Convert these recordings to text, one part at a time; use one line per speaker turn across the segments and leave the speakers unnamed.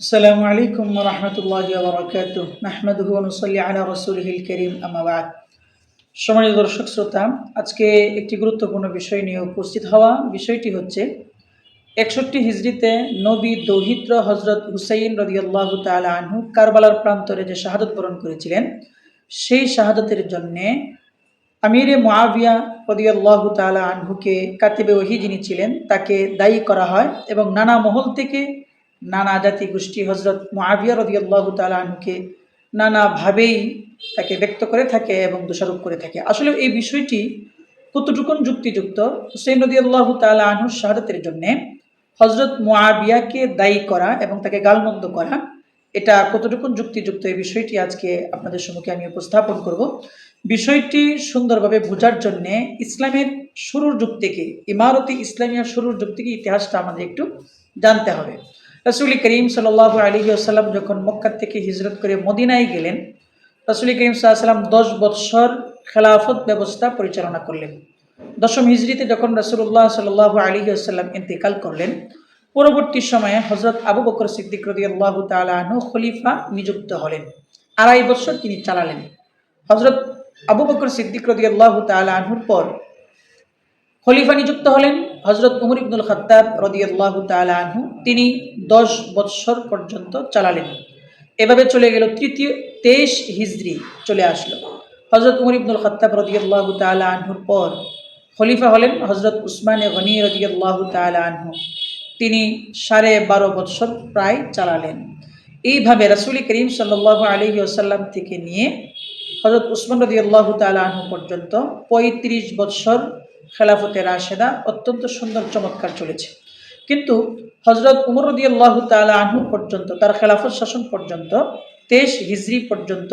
আসসালামু আলাইকুম রহমতুল্লাহ বরকাত। মাহমুদ হুসলি আলা রসুলহিল করিম আমাবাদ সম্মানিত দর্শক, শ্রোতা, আজকে একটি গুরুত্বপূর্ণ বিষয় নিয়ে উপস্থিত হওয়া বিষয়টি হচ্ছে একষট্টি হিজড়িতে নবী দৌহিত্র হজরত হুসাইন রদিয়াল্লাহ তালা আনহু কারবালার প্রান্তরে যে শাহাদত বরণ করেছিলেন, সেই শাহাদতের জন্যে আমিরে মোয়াবিয়া রদিয়াল্লাহ তালা আনহুকে কাতিবে ওহি যিনি ছিলেন, তাকে দায়ী করা হয় এবং নানা মহল থেকে নানা জাতি গোষ্ঠী হজরত মুআবিয়া রদিয়াল্লাহ তালা আনহুকে নানাভাবেই তাকে ব্যক্ত করে থাকে এবং দোষারোপ করে থাকে। আসলে এই বিষয়টি কতটুকুন যুক্তিযুক্ত? হুসেন রদিয়াল্লাহ তালা আনহুর শাহাদতের জন্যে হজরত মুআবিয়াকে দায়ী করা এবং তাকে গালমন্দ করা, এটা কতটুকুন যুক্তিযুক্ত এই বিষয়টি আজকে আপনাদের সম্মুখে আমি উপস্থাপন করব। বিষয়টি সুন্দরভাবে বোঝার জন্যে ইসলামের শুরুর যুগ থেকে, ইমারতি ইসলামিয়া শুরুর যুগ থেকে ইতিহাসটা আমাদের একটু জানতে হবে। রসুল করিম সাল আলী আসাল্লাম যখন মক্কা থেকে হিজরত করে মদিনায় গেলেন, রসুল করিম সাল্লাম দশ বৎসর খেলাফত ব্যবস্থা পরিচালনা করলেন। দশম হিজড়িতে যখন রসুল্লাহ সাল আলী আসাল্লাম ইন্তেকাল করলেন, পরবর্তী সময়ে হজরত আবু বকর সিদ্দিক রদি আল্লাহ তালু খলিফা নিযুক্ত হলেন। আড়াই বছর তিনি চালালেন। হজরত আবু বকর সিদ্দিক রদি আল্লাহ তালুর পর খলিফা নিযুক্ত হলেন হজরত উমর ইবনুল খত্তাব রদিয়াল্লাহ তালু তিনি দশ বৎসর পর্যন্ত চালালেন। এভাবে চলে গেল তৃতীয়, তেইশ হিজড়ি চলে আসলো। হজরত উমর ইবনুল খত্তাব রদিয়াল্লাহ তালহুর পর খলিফা হলেন হজরত উসমান উসমানে গনি রদিয়াল্লাহ তালহু তিনি সাড়ে বারো বৎসর প্রায় চালালেন। এইভাবে রাসুলি করিম সাল্লাহ আলী আসাল্লাম থেকে নিয়ে হজরত উসমান রদিয়াল্লাহ তালহু পর্যন্ত পঁয়ত্রিশ বৎসর খেলাফতে রাশেদা অত্যন্ত সুন্দর, চমৎকার চলেছে। কিন্তু হজরত উমর রদি আল্লাহ তালা আনহু পর্যন্ত, তার খেলাফত শাসন পর্যন্ত, তেইশ হিজড়ি পর্যন্ত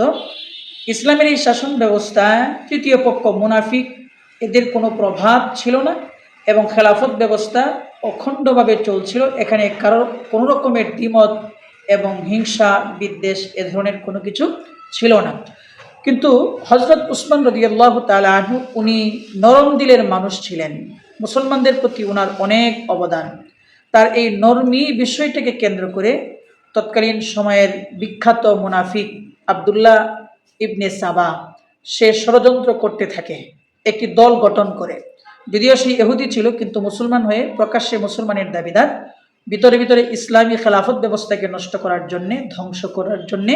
ইসলামের এই শাসন ব্যবস্থায় তৃতীয় পক্ষ মুনাফিক, এদের কোনো প্রভাব ছিল না এবং খেলাফত ব্যবস্থা অখণ্ডভাবে চলছিল। এখানে কারও কোনো রকমের দ্বিমত এবং হিংসা, বিদ্বেষ এ ধরনের কোনো কিছু ছিল না। কিন্তু হজরত উসমান রদিয়াল্লাহ তালু উনি নরম দিলের মানুষ ছিলেন। মুসলমানদের প্রতি ওনার অনেক অবদান। তার এই নরমি বিষয়টাকে কেন্দ্র করে তৎকালীন সময়ের বিখ্যাত মুনাফিক আবদুল্লাহ ইবনে সাবা, সে ষড়যন্ত্র করতে থাকে, একটি দল গঠন করে। যদিও সেই এহুদি ছিল, কিন্তু মুসলমান হয়ে প্রকাশ্যে মুসলমানের দাবিদার, ভিতরে ভিতরে ইসলামী খেলাফত ব্যবস্থাকে নষ্ট করার জন্যে, ধ্বংস করার জন্যে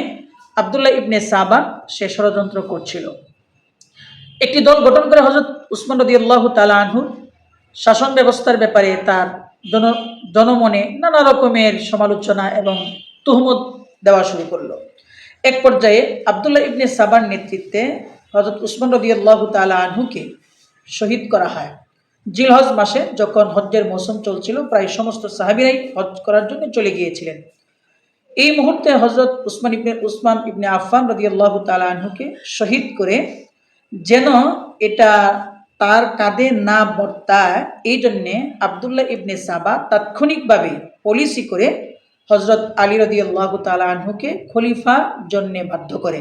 আবদুল্লাহ ইবনে সাবা সে ষড়যন্ত্র করছিল। একটি দল গঠন করে হজরত উসমান রদি আল্লাহ তালাহুর শাসন ব্যবস্থার ব্যাপারে তার জন, জনমনে নানা রকমের সমালোচনা এবং তুহমত দেওয়া শুরু করল। এক পর্যায়ে আবদুল্লাহ ইবনে সাবার নেতৃত্বে হজরত উসমান রদি আল্লাহ তালাহুকে শহীদ করা হয়। জিলহজ মাসে যখন হজ্জের মৌসুম চলছিল, প্রায় সমস্ত সাহাবিরাই হজ করার জন্য চলে গিয়েছিলেন। এই মুহূর্তে হজরত উসমান ইবনে উসমান ইবনে আফান রদিয়াল্লাহ তালাহুকে শহীদ করে যেন এটা তার কাঁধে না বর্তায়, এই জন্যে আবদুল্লাহ ইবনে সাবা তাৎক্ষণিকভাবে পলিসি করে হজরত আলী রদিয়াল্লাহ তালাহুকে খলিফা জন্যে বাধ্য করে।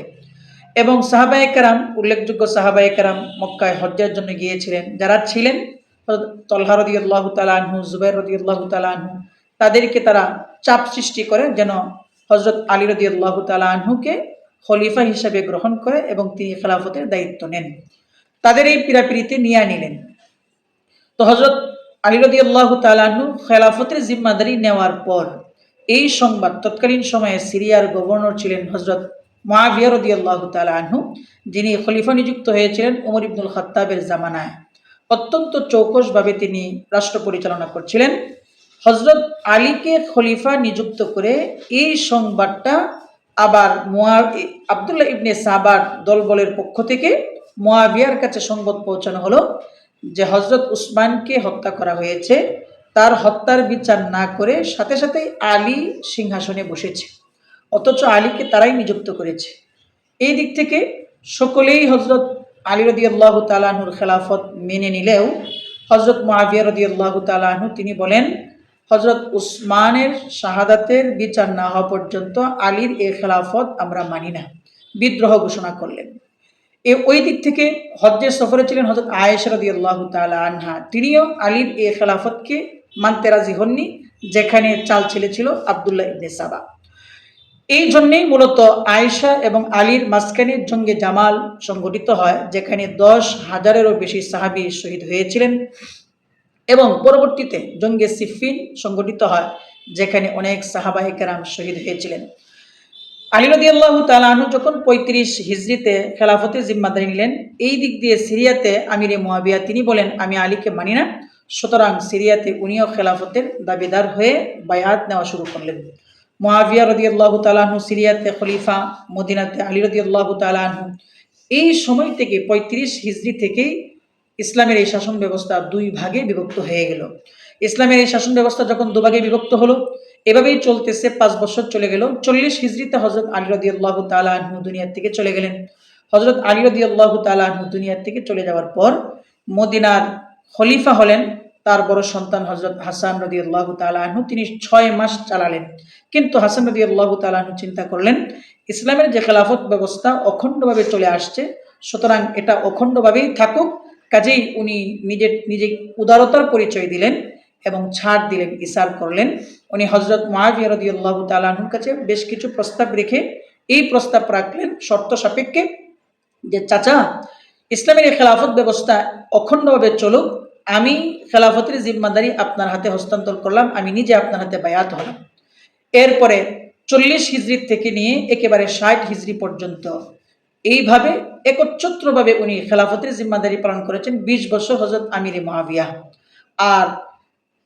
এবং সাহাবায় কারাম, উল্লেখযোগ্য সাহাবায় কারাম মক্কায় হজ্জার জন্য গিয়েছিলেন। যারা ছিলেন তল্হা রদিয়াল্লাহ তালাহু জুবাই রদিয়াল্লাহ তালাহু তাদেরকে তারা চাপ সৃষ্টি করে যেন হজরত আলী রদি আল্লাহ তালা আনহুকে খলিফা হিসাবে গ্রহণ করে এবং তিনি খেলাফতের দায়িত্ব নেন। তাদের এই পীড়াপিড়িতে নিয়ে নিলেন। তো হজরত আলী রদি আল্লাহ তালাহু খেলাফতের জিম্মাদারি নেওয়ার পর এই সংবাদ তৎকালীন সময়ে সিরিয়ার গভর্নর ছিলেন হজরত মহাবিয়া রদি আল্লাহ তালাহু যিনি খলিফা নিযুক্ত হয়েছিলেন উমর ইবনুল খত্তাবের জামানায়। অত্যন্ত চৌকসভাবে তিনি রাষ্ট্র পরিচালনা করছিলেন। হজরত আলীকে খলিফা নিযুক্ত করে এই সংবাদটা আবার মোয়া আবদুল্লাহ ইবনে সাবার দলবলের পক্ষ থেকে মোয়াবিয়ার কাছে সংবাদ পৌঁছানো হলো যে হজরত উসমানকে হত্যা করা হয়েছে। তার হত্যার বিচার না করে সাথে সাথে আলী সিংহাসনে বসেছে। অথচ আলীকে তারাই নিযুক্ত করেছে। এই দিক থেকে সকলেই হজরত আলী রদি আল্লাহ তালাহুর খেলাফত মেনে নিলেও হজরত মহাবিয়া রদি আল্লাহ তালাহু তিনি বলেন হজরত উসমানের শাহাদাতের বিচার না হওয়া পর্যন্ত আলীর এ খেলাফত আমরা মানি না। বিদ্রোহ ঘোষণা করলেন। এ ওই দিক থেকে হজ্জের সফরে ছিলেন হজরত আয়েশরদি আল্লাহ তালা আনহা। তিনিও আলীর এ খেলাফতকে মানতে রাজি হননি, যেখানে চাল ছেলে ছিল আবদুল্লাহ ইবনে সাবা। এই জন্যেই মূলত আয়েশা এবং আলীর মাঝখানে জঙ্গে জামাল সংগঠিত হয়, যেখানে দশ হাজারেরও বেশি সাহাবি শহীদ হয়েছিলেন। এবং পরবর্তীতে জঙ্গে সিফিন সংগঠিত হয়, যেখানে অনেক সাহাবাহে কেরাম শহীদ হয়েছিলেন। আলী রদি আল্লাহ তালাহু যখন পঁয়ত্রিশ হিজড়িতে খেলাফতে জিম্মাদারি নিলেন, এই দিক দিয়ে সিরিয়াতে আমিরে মোয়াবিয়া তিনি বলেন, আমি আলীকে মানি না। সুতরাং সিরিয়াতে উনিও খেলাফতের দাবিদার হয়ে বায়াত নেওয়া শুরু করলেন। মোয়াবিয়া রদি আল্লাহ তালাহু সিরিয়াতে খলিফা, মদিনাতে আলী রদি আল্লাহ তালাহু এই সময় থেকে পঁয়ত্রিশ হিজড়ি থেকেই ইসলামের এই শাসন ব্যবস্থা দুই ভাগে বিভক্ত হয়ে গেল। ইসলামের এই শাসন ব্যবস্থা যখন দুভাগে বিভক্ত হলো, এভাবেই চলতেছে পাঁচ বছর চলে গেল। চল্লিশ হিজড়িতে হজরত আলী রদি আল্লাহ দুনিয়ার থেকে চলে গেলেন। হজরত আলী রদি আল্লাহ তালাহু দুনিয়ার থেকে চলে যাওয়ার পর মদিনার খলিফা হলেন, তার বড় সন্তান হজরত হাসান রদি আল্লাহ তালাহু তিনি ছয় মাস চালালেন। কিন্তু হাসান রদি আল্লাহ তালাহু চিন্তা করলেন, ইসলামের যে খেলাফত ব্যবস্থা অখণ্ডভাবে চলে আসছে, সুতরাং এটা অখণ্ডভাবেই থাকুক। কাজেই উনি নিজের নিজে উদারতার পরিচয় দিলেন এবং ছাড় দিলেন, ইসার করলেন। উনি হজরত মহাবিয়া রদিউল্লাহ তালাহুর কাছে বেশ কিছু প্রস্তাব রেখে এই প্রস্তাব রাখলেন শর্ত সাপেক্ষে যে, চাচা, ইসলামের খেলাফত ব্যবস্থা অখণ্ডভাবে চলুক। আমি খেলাফতের জিম্মাদারি আপনার হাতে হস্তান্তর করলাম, আমি নিজে আপনার হাতে বায়াত হলাম। এরপরে চল্লিশ হিজড়ি থেকে নিয়ে একেবারে ষাট হিজড়ি পর্যন্ত এইভাবে একচ্ছত্রভাবে উনি খেলাফতের জিম্মাদারি পালন করেছেন বিশ বছর হজরত আমিরে মহাবিয়া আর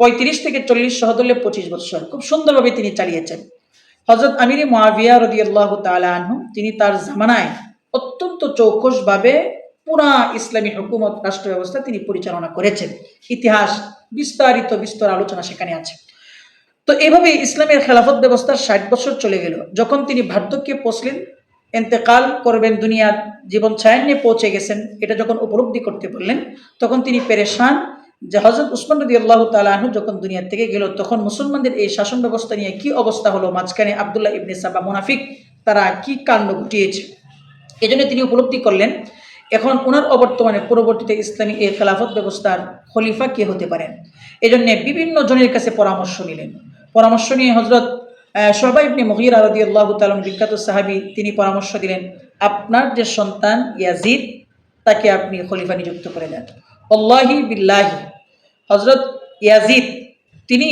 পঁয়ত্রিশ থেকে চল্লিশ সহদলে পঁচিশ বছর। খুব সুন্দরভাবে তিনি চালিয়েছেন। হজরত আমিরে মহাবিয়া রদি আল্লাহ তালু তিনি তার জামানায় অত্যন্ত চৌকসভাবে পুরা ইসলামী হুকুমত রাষ্ট্র ব্যবস্থা তিনি পরিচালনা করেছেন। ইতিহাস বিস্তারিত, বিস্তর আলোচনা সেখানে আছে। তো এভাবে ইসলামের খেলাফত ব্যবস্থার ষাট বছর চলে গেল। যখন তিনি বার্ধক্যে পৌঁছলেন এতেকাল করবেন দুনিয়ার জীবন ছায়ান নিয়ে পৌঁছে গেছেন, এটা যখন উপলব্ধি করতে পারলেন তখন তিনি পেরেশান। যে হজরত উসমান রদি আল্লাহ তালাহু যখন দুনিয়ার থেকে গেল, তখন মুসলমানদের এই শাসন ব্যবস্থা নিয়ে কি অবস্থা হলো, মাঝখানে আবদুল্লাহ ইবনে সাবা মুনাফিক, তারা কি কাণ্ড ঘটিয়েছে? এজন্য তিনি উপলব্ধি করলেন, এখন ওনার অবর্তমানে পরবর্তীতে ইসলামী এই খেলাফত ব্যবস্থার খলিফা কে হতে পারেন? এজন্য বিভিন্ন জনের কাছে পরামর্শ নিলেন। পরামর্শ নিয়ে হজরত সবাই ইবনে মহির আরদি আল্লাহ তালন বিখ্যাত সাহাবি, তিনি পরামর্শ দিলেন, আপনার যে সন্তান ইয়াজিদ, তাকে আপনি খলিফা নিযুক্ত করে দেন। অল্লাহি বিল্লাহি হজরত ইয়াজিদ, তিনি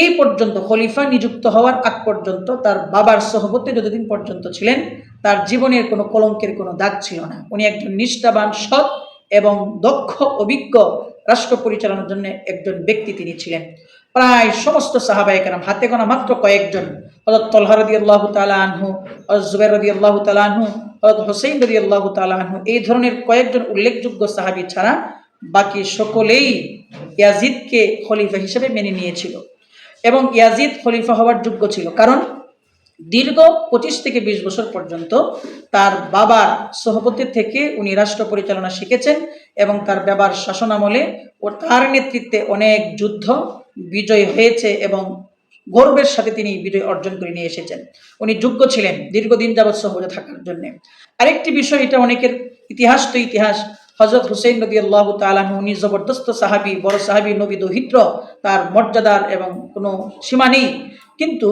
এই পর্যন্ত খলিফা নিযুক্ত হওয়ার আগ পর্যন্ত তার বাবার সহবতে যতদিন পর্যন্ত ছিলেন, তার জীবনের কোনো কলঙ্কের কোনো দাগ ছিল না। উনি একজন নিষ্ঠাবান, সৎ এবং দক্ষ, অভিজ্ঞ, রাষ্ট্র পরিচালনার জন্য একজন ব্যক্তি তিনি ছিলেন। প্রায় সমস্ত সাহাবাই কেরাম হাতে গোনা মাত্র কয়েকজন। হজরত তলহা রদি আল্লাহ তালাহু হজরত জুবের রদি আল্লাহ তালাহু হজরত হোসেন রদি আল্লাহ তালাহু এই ধরনের কয়েকজন উল্লেখযোগ্য সাহাবি ছাড়া বাকি সকলেই ইয়াজিদকে খলিফা হিসেবে মেনে নিয়েছিল এবং ইয়াজিদ খলিফা হওয়ার যোগ্য ছিল। কারণ দীর্ঘ পঁচিশ থেকে বিশ বছর পর্যন্ত তার বাবার সহপতি থেকে উনি রাষ্ট্র পরিচালনা শিখেছেন এবং তার বাবার শাসনামলে ও তার নেতৃত্বে অনেক যুদ্ধ বিজয় হয়েছে এবং গর্বের সাথে তিনি বিজয় অর্জন করে নিয়ে এসেছেন। উনি যোগ্য ছিলেন দীর্ঘদিন যাবৎ সহজে থাকার জন্য। আরেকটি বিষয়, এটা অনেকের ইতিহাস তো ইতিহাস। হজরত হুসেন নদী আল্লাহ তালাহ উনি জবরদস্ত সাহাবি, বড় সাহাবি, নবী দহিত্র তার মর্যাদার এবং কোনো সীমা নেই। কিন্তু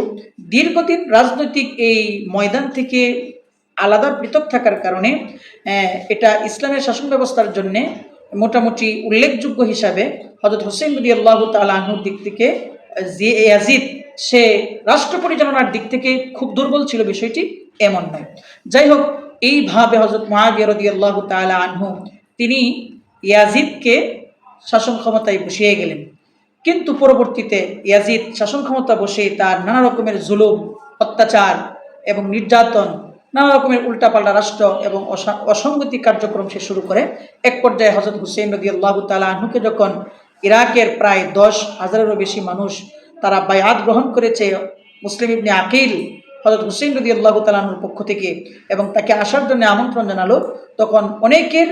দীর্ঘদিন রাজনৈতিক এই ময়দান থেকে আলাদা পৃথক থাকার কারণে এটা ইসলামের শাসন ব্যবস্থার জন্যে মোটামুটি উল্লেখযোগ্য হিসাবে হজরত হোসেন নদী আল্লাহ তালাহুর দিক থেকে, যে সে রাষ্ট্র পরিচালনার দিক থেকে খুব দুর্বল ছিল, বিষয়টি এমন নয়। যাই হোক এইভাবে হজরত মহাবিয়া রদি আল্লাহ তালা আনহু, তিনি ইয়াজিদকে শাসন ক্ষমতায় বসিয়ে গেলেন। কিন্তু পরবর্তীতে ইয়াজিদ শাসন ক্ষমতা বসে তার নানা রকমের জুলুম, অত্যাচার এবং নির্যাতন, নানা রকমের উল্টাপাল্টা রাষ্ট্র এবং অসঙ্গতি কার্যক্রম সে শুরু করে। এক পর্যায়ে হজরত হুসেন রদি আল্লাহ তালাহুকে যখন ইরাকের প্রায় দশ হাজারেরও বেশি মানুষ তারা বায়াত গ্রহণ করেছে। মুসলিম ইবনে আকিল হজরত হুসেন রদি আল্লাহ তালাহুর পক্ষ থেকে এবং তাকে আসার জন্য আমন্ত্রণ জানালো। তখন অনেকের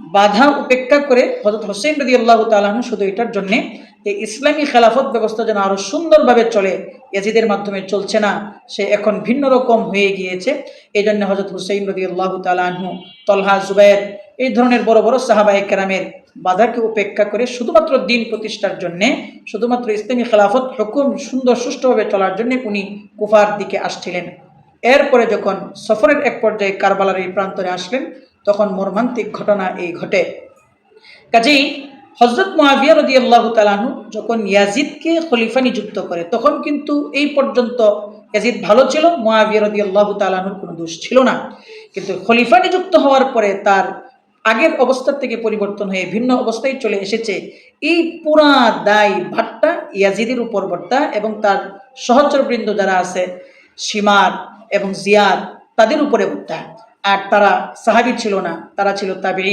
বাধা উপেক্ষা করে হজরত হোসেন রদি আল্লাহ তালাহু শুধু এটার জন্যে যে ইসলামী খেলাফত ব্যবস্থা যেন আরও সুন্দরভাবে চলে, ইয়াজিদের মাধ্যমে চলছে না, সে এখন ভিন্ন রকম হয়ে গিয়েছে। এই জন্য হজরত হুসেন রদি আল্লাহ তালাহু তলহা, জুবাইর এই ধরনের বড় বড় সাহাবাহিক কেরামের বাধাকে উপেক্ষা করে শুধুমাত্র দিন প্রতিষ্ঠার জন্যে, শুধুমাত্র ইসলামী খেলাফত হুকুম সুন্দর সুষ্ঠুভাবে চলার জন্য উনি কুফার দিকে আসছিলেন। এরপরে যখন সফরের এক পর্যায়ে কারবালার এই প্রান্তরে আসলেন, তখন মর্মান্তিক ঘটনা এই ঘটে। কাজেই হজরত মহাবিয়া রদি আল্লাহ তালাহু যখন ইয়াজিদকে খলিফা নিযুক্ত করে, তখন কিন্তু এই পর্যন্ত ইয়াজিদ ভালো ছিল মহাবিয়া রদি আল্লাহ তালাহুর কোনো দোষ ছিল না। কিন্তু খলিফা নিযুক্ত হওয়ার পরে তার আগের অবস্থার থেকে পরিবর্তন হয়ে ভিন্ন অবস্থায় চলে এসেছে। এই পুরা দায় ভাট্টা, ইয়াজিদের উপর বর্তা এবং তার সহচরবৃন্দ যারা আছে সীমার এবং জিয়ার তাদের উপরে বর্তা আর তারা সাহাবি ছিল না, তারা ছিল তাবি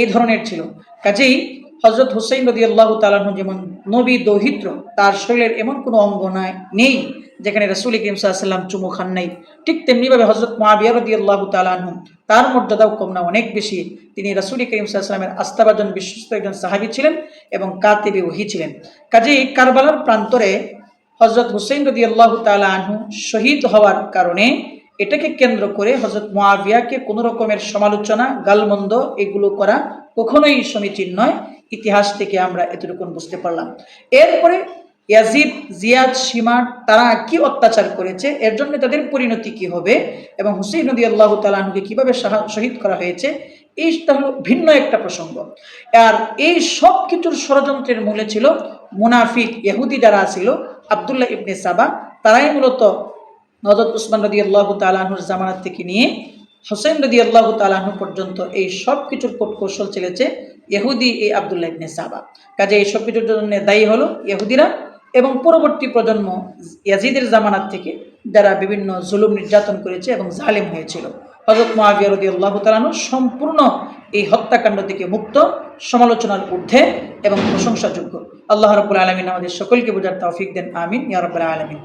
এই ধরনের ছিল। কাজেই হজরত হুসাইন রদি আল্লাহ তালাহ যেমন নবী দৌহিত্র, তার শরীরের এমন কোনো অঙ্গ নাই, নেই। যেখানে রসুল করিম সাল্লাম চুমু খান নাই, ঠিক তেমনিভাবে হজরত মহাবিয়া রদি আল্লাহ তালাহ তার মর্যাদাও কম না, অনেক বেশি। তিনি রসুল করিম সাল্লামের আস্থাভাজন বিশ্বস্ত একজন সাহাবি ছিলেন এবং কাতেবি ওহি ছিলেন। কাজেই কারবালার প্রান্তরে হজরত হুসেন রদি আল্লাহ তালাহু শহীদ হওয়ার কারণে এটাকে কেন্দ্র করে হজরত মোয়াবিয়াকে কোনো রকমের সমালোচনা, গালমন্দ এগুলো করা কখনোই সমীচীন নয়। ইতিহাস থেকে আমরা এতটুকুন বুঝতে পারলাম। এরপরে ইয়াজিদ, জিয়াদ, সীমার তারা কি অত্যাচার করেছে? এর জন্য তাদের পরিণতি কি হবে? এবং হুসেন নদী আল্লাহ তালাহুকে কীভাবে শহীদ করা হয়েছে? এইটা হলো ভিন্ন একটা প্রসঙ্গ। আর এই সব কিছুর ষড়যন্ত্রের মূলে ছিল মুনাফিক ইহুদি যারা ছিল, আবদুল্লাহ ইবনে সাবা। তারাই মূলত হজরত উসমান রদি আল্লাহ তালাহুর জামানাত থেকে নিয়ে হোসেন রদি আল্লাহ তালাহু পর্যন্ত এই সব কিছুর কৌশল চলেছে ইহুদি এই আবদুল্লাহ ইবনে সাবা। কাজে এই সব কিছুর জন্য দায়ী হলো ইহুদিরা। এবং পরবর্তী প্রজন্ম ইয়াজিদের জামানাত থেকে যারা বিভিন্ন জুলুম নির্যাতন করেছে এবং জালিম হয়েছিল। হজরত মহাবিয়া রদি আল্লাহ তালানু সম্পূর্ণ এই হত্যাকাণ্ড থেকে মুক্ত, সমালোচনার ঊর্ধ্বে এবং প্রশংসাযোগ্য। আল্লাহ রবুল আলমিন আমাদের সকলকে বোঝার তৌফিক দেন। আমিন। ইয়ারবুল আলমিন।